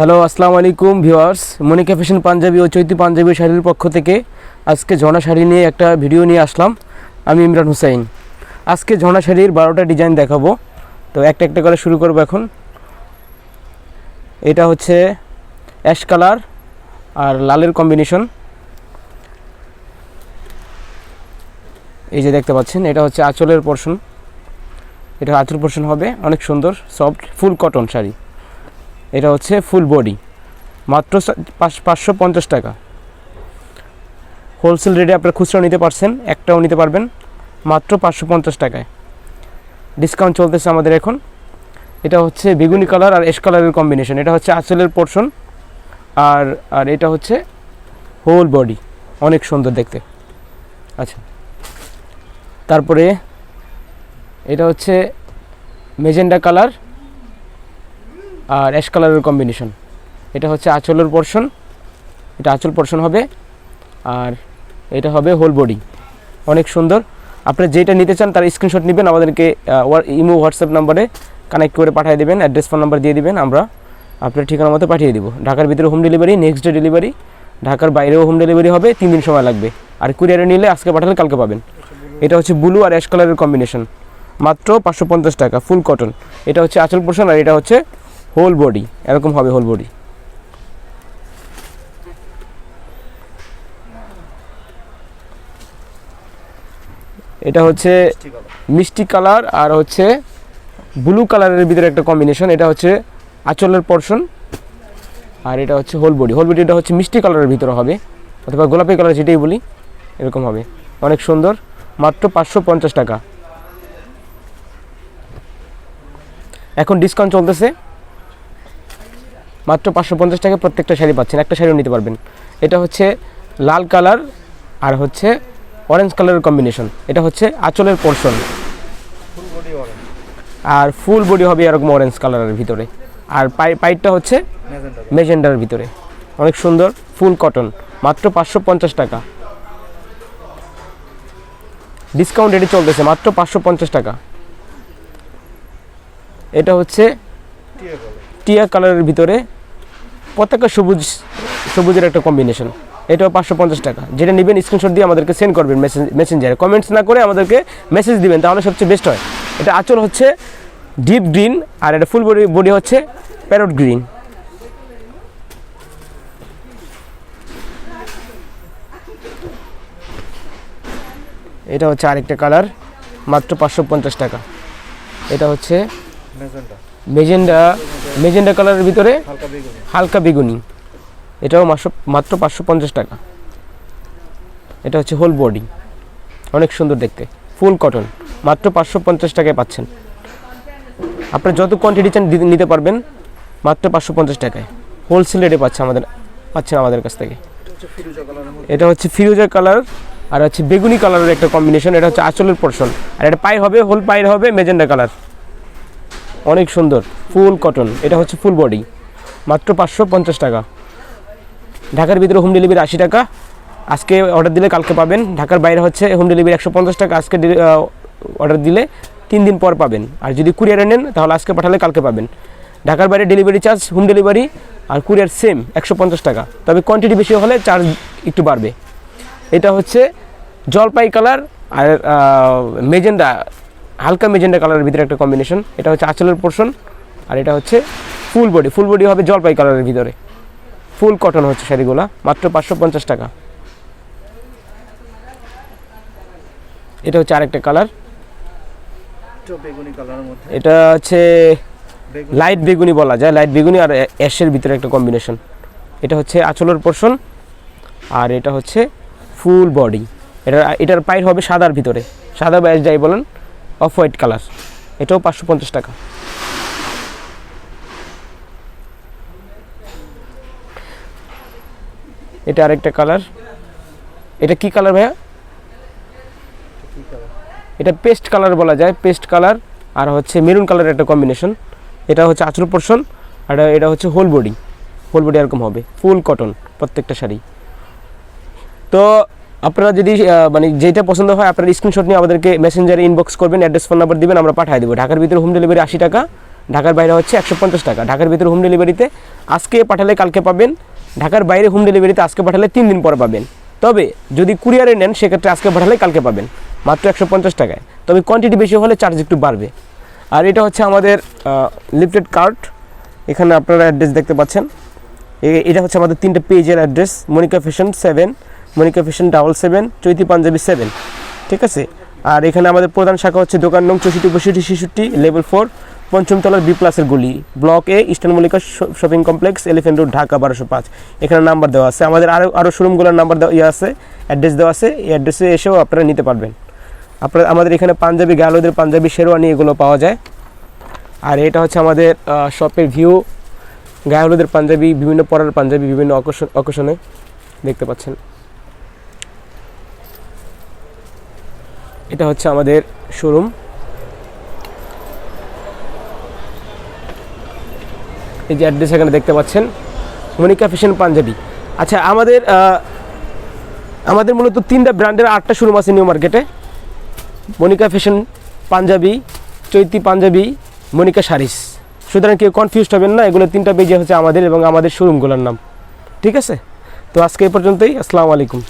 Hello, আসসালামু আলাইকুম viewers. Monika fashion panjabi ও চৈতি পাঞ্জাবি শাড়ির পক্ষ থেকে আজকে ঝর্ণা শাড়ি নিয়ে একটা ভিডিও নিয়ে আসলাম। আমি ইমরান হুসাইন। আজকে ঝর্ণা শাড়ির বারোটা ডিজাইন দেখাবো। তো একটা একটা করে শুরু করব এখন। এটা হচ্ছে অ্যাশ কালার আর লালের কম্বিনেশন। এই যে দেখতে পাচ্ছেন, এটা হচ্ছে আঁচলের পোর্শন এটা আঁচল পোর্শন হবে, অনেক সুন্দর, সফট, ফুল কটন শাড়ি। এটা হচ্ছে ফুল বডি মাত্র পাঁচশো পঞ্চাশ টাকা। হোলসেল রেটে আপনারা খুচরা নিতে পারছেন, একটাও নিতে পারবেন, মাত্র পাঁচশো পঞ্চাশ টাকায়। ডিসকাউন্ট চলতেছে আমাদের এখন। এটা হচ্ছে বেগুনি কালার আর এস কালারের কম্বিনেশন এটা হচ্ছে আঁচলের পোর্শন আর আর এটা হচ্ছে হোল বডি অনেক সুন্দর দেখতে। আচ্ছা তারপরে এটা হচ্ছে মেজেন্ডা কালার আর অ্যাশ কালারের কম্বিনেশন এটা হচ্ছে আঁচলের পোর্শন এটা আঁচল পোর্শন হবে, আর এটা হবে হোল বডি অনেক সুন্দর। আপনারা যেটা নিতে চান তার স্ক্রিনশট নেবেন, আমাদেরকে ইমো, হোয়াটসঅ্যাপ নাম্বারে কানেক্ট করে পাঠিয়ে দেবেন অ্যাড্রেস ফোন নাম্বার দিয়ে দিবেন, আমরা আপনার ঠিকানা মতো পাঠিয়ে দিব। ঢাকার ভিতরে home delivery next day delivery ঢাকার বাইরেও হোম ডেলিভারি হবে, তিন দিন সময় লাগবে। আর কুরিয়ারে নিলে আজকে পাঠালে কালকে পাবেন। এটা হচ্ছে ব্লু আর অ্যাশ কালারের কম্বিনেশন মাত্র পাঁচশো পঞ্চাশ টাকা ফুল কটন এটা হচ্ছে আঁচল পোর্শন আর এটা হচ্ছে হোল বডি এরকম হবে হোল বডি এটা হচ্ছে মিষ্টি কালার আর হচ্ছে ব্লু কালারের ভিতরে একটা কম্বিনেশন এটা হচ্ছে আঁচলের পোর্শন আর এটা হচ্ছে হোল বডি হোল বডি এটা হচ্ছে মিষ্টি কালারের ভিতরে হবে, অথবা গোলাপি কালার যেটাই বলি, এরকম হবে। অনেক সুন্দর, মাত্র পাঁচশো পঞ্চাশ টাকা। এখন ডিসকাউন্ট চলতেছে। মাত্র পাঁচশো পঞ্চাশ টাকা প্রত্যেকটা শাড়ি পাচ্ছেন একটা শাড়িও নিতে পারবেন। এটা হচ্ছে লাল কালার আর হচ্ছে অরেঞ্জ কালারের কম্বিনেশন এটা হচ্ছে আঁচলের পোর্শন আর ফুল বডি হবে এরকম অরেঞ্জ কালারের ভিতরে। আর পাই পাইটটা হচ্ছে মেজেন্ডার ভিতরে। অনেক সুন্দর ফুল কটন মাত্র পাঁচশো পঞ্চাশ টাকা। ডিসকাউন্ট রেটে চলতেছে মাত্র পাঁচশো পঞ্চাশ টাকা। এটা হচ্ছে টিয়া কালারের ভিতরে পতাকা সবুজ সবুজের একটা কম্বিনেশন এটাও পাঁচশো পঞ্চাশ টাকা। যেটা নেবেন স্ক্রিনশট দিয়ে আমাদেরকে সেন্ড করবেন মেসেঞ্জারে কমেন্টস না করে আমাদেরকে মেসেজ দিবেন তাহলে সবচেয়ে বেস্ট হয়। এটা আঁচল হচ্ছে ডিপ গ্রিন আর এটা ফুল বডি বডি হচ্ছে প্যারট গ্রিন এটা হচ্ছে আরেকটা কালার মাত্র পাঁচশো পঞ্চাশ টাকা। এটা হচ্ছে মেজেন্ডা মেজেন্ডা কালারের ভিতরে হালকা বেগুনি। এটাও মাত্র মাত্র পাঁচশো পঞ্চাশ টাকা। এটা হচ্ছে হোল বডি অনেক সুন্দর দেখতে। ফুল কটন মাত্র পাঁচশো পঞ্চাশ টাকায় পাচ্ছেন। আপনার যত কোয়ান্টিটি চান নিতে পারবেন। মাত্র পাঁচশো পঞ্চাশ টাকায়। হোলসেল রেটে পাচ্ছে আমাদের পাচ্ছেন আমাদের কাছ থেকে। এটা হচ্ছে ফিরোজা কালার আর হচ্ছে বেগুনি কালারের একটা কম্বিনেশন এটা হচ্ছে আঁচলের পোর্শন আর এটা পায়ের হবে হোল পায়ের হবে মেজেন্ডা কালার। অনেক সুন্দর, ফুল কটন, এটা হচ্ছে ফুল বডি, মাত্র পাঁচশো পঞ্চাশ টাকা। ঢাকার ভিতরে হোম ডেলিভারি আশি টাকা, আজকে অর্ডার দিলে কালকে পাবেন, ঢাকার বাইরে হচ্ছে হোম ডেলিভারি একশো পঞ্চাশ টাকা, আজকে অর্ডার দিলে তিন দিন পর পাবেন। আর যদি কুরিয়ারে নেন, তাহলে আজকে পাঠালে কালকে পাবেন। ঢাকার বাইরে ডেলিভারি চার্জ হোম ডেলিভারি আর কুরিয়ার সেম একশো পঞ্চাশ টাকা। তবে কোয়ান্টিটি বেশি হলে চার্জ একটু বাড়বে। এটা হচ্ছে জলপাই কালার আর মেজেন্ডা হালকা মেজেন্ডা কালারের ভিতরে একটা কম্বিনেশন এটা হচ্ছে আঁচলের পোর্শন আর এটা হচ্ছে ফুল বডি ফুল বডি হবে জলপাই কালারের ভিতরে। ফুল কটন হচ্ছে শাড়িগুলো মাত্র পাঁচশো পঞ্চাশ টাকা। এটা হচ্ছে আরেকটা কালার এটা হচ্ছে লাইট বেগুনি বলা যায় লাইট বেগুনি আর অ্যাশের ভিতরে একটা কম্বিনেশন এটা হচ্ছে আঁচলের পোর্শন আর এটা হচ্ছে ফুল বডি এটা এটার পায়ের হবে সাদার ভিতরে। সাদা ব্যাস যাই বলেন অফ হোয়াইট কালার। এটাও পাঁচশো পঞ্চাশ টাকা। এটা আরেকটা কালার। এটা কি কালার ভাইয়া? এটা পেস্ট কালার বলা যায়, পেস্ট কালার। আর হচ্ছে মেরুন কালারের একটা কম্বিনেশন এটা হচ্ছে আঁচল পোর্শন, আর এটা হচ্ছে হোল বডি হোল বডি এরকম হবে ফুল কটন প্রত্যেকটা শাড়ি। তো আপনারা যদি মানে যেটা পছন্দ হয়, আপনারা স্ক্রিনশট নিয়ে আমাদেরকে মেসেঞ্জারে ইনবক্স করবেন অ্যাড্রেস ফোন নাম্বার দিবেন, আমরা পাঠিয়ে দেবো। ঢাকার ভিতরে হোম ডেলিভারি আশি টাকা, ঢাকার বাইরে হচ্ছে একশো পঞ্চাশ টাকা। ঢাকার ভিতরে হোম ডেলিভারিতে আজকে পাঠালে কালকে পাবেন, ঢাকার বাইরে হোম ডেলিভারিতে আজকে পাঠালে তিন দিন পরে পাবেন। তবে যদি কুরিয়ারে নেন, সেক্ষেত্রে আজকে পাঠালে কালকে পাবেন, মাত্র একশো পঞ্চাশ টাকায়। তবে কোয়ান্টিটি বেশি হলে চার্জ একটু বাড়বে। আর এটা হচ্ছে আমাদের লিফটেড কার্ড এখানে আপনারা অ্যাড্রেস দেখতে পাচ্ছেন। এটা হচ্ছে আমাদের তিনটে পেজের address Monica fashion seven Monica fashion double seven, Chaiti Panjabi seven. ঠিক আছে? আর এখানে আমাদের প্রধান শাখা হচ্ছে দোকান নং চৌষট্টি, পঁয়ষট্টি, ছেষট্টি, লেভেল ফোর, পঞ্চমতলার বি প্লাসের গলি। Block A, eastern Mallika shopping complex, elephant road, Dhaka, বারোশো পাঁচ। এখানে নাম্বার দেওয়া আছে। আমাদের আরও আরও শোরুমগুলোর নাম্বার দেওয়া ইয়ে আছে, অ্যাড্রেস দেওয়া আছে। এই অ্যাড্রেসে এসেও আপনারা নিতে পারবেন। আপনারা, আমাদের এখানে পাঞ্জাবি, গালোদের পাঞ্জাবি শেরওয়ানি এগুলো পাওয়া যায়। আর এটা হচ্ছে আমাদের শপের ভিউ। গায়ে হলুদের পাঞ্জাবি, বিভিন্ন পরার পাঞ্জাবি, বিভিন্ন অকেশন অকেশনে দেখতে পাচ্ছেন। এটা হচ্ছে আমাদের শোরুম এই যে অ্যাড্রেস এখানে দেখতে পাচ্ছেন, মনিকা ফ্যাশন পাঞ্জাবি আচ্ছা আমাদের আমাদের মূলত তিনটা ব্র্যান্ডের আটটা শোরুম আছে নিউ মার্কেটে মনিকা ফ্যাশন পাঞ্জাবি চৈতি পাঞ্জাবি মনিকা শাড়িস সুতরাং কেউ কনফিউজড হবেন না, এগুলো তিনটা পেজে হচ্ছে আমাদের এবং আমাদের শোরুমগুলোর নাম। ঠিক আছে? তো আজকে এই পর্যন্তই, আসসালামু আলাইকুম।